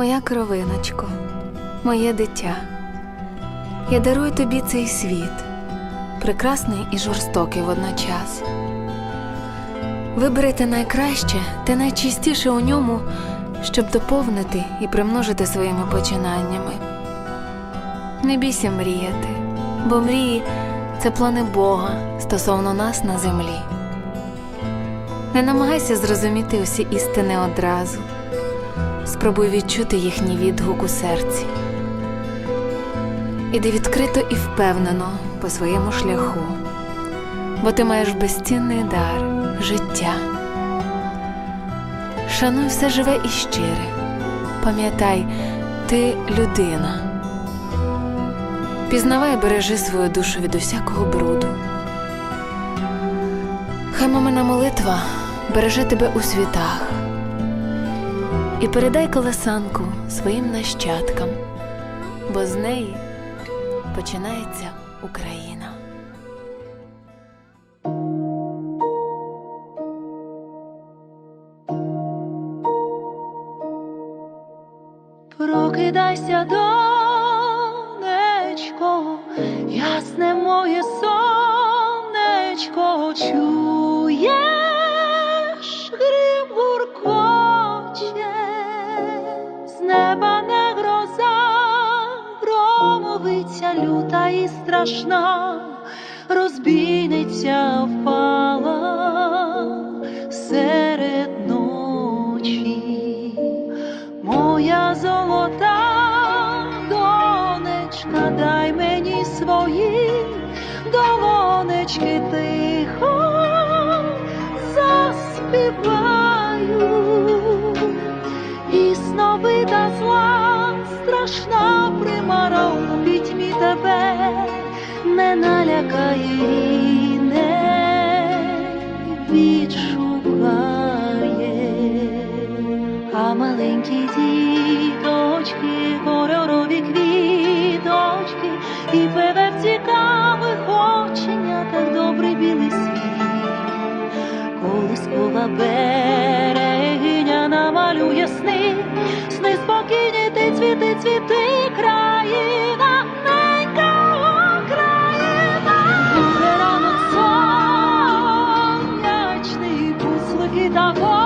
Моя кровиночко, моє дитя, я дарую тобі цей світ, прекрасний і жорстокий водночас. Вибери те найкраще, те найчистіше у ньому, щоб доповнити і примножити своїми починаннями. Не бійся мріяти, бо мрії це плани Бога стосовно нас на землі. Не намагайся зрозуміти усі істини одразу. Спробуй відчути їхній відгук у серці. Іди відкрито і впевнено по своєму шляху, бо ти маєш безцінний дар життя. Шануй все живе і щире. Пам'ятай, ти людина. Пізнавай, бережи свою душу від усякого бруду. Хай мамина молитва береже тебе у світах і передай колесанку своїм нащадкам, бо з неї починається Україна. Прокидайся, донечко, ясне моє сонечко, чуєш, неба не гроза, громовиця люта і страшна, розбійниця впала серед ночі. Моя золота донечка, дай мені свої долонечки тихо заспіваю. Маленькі діточки, кольорові квіточки, і певе в цікавих оченятах добрий білий світ. Колискова берегиня намалює сни, сни спокійні, ти цвіти, цвіти, країна, amor.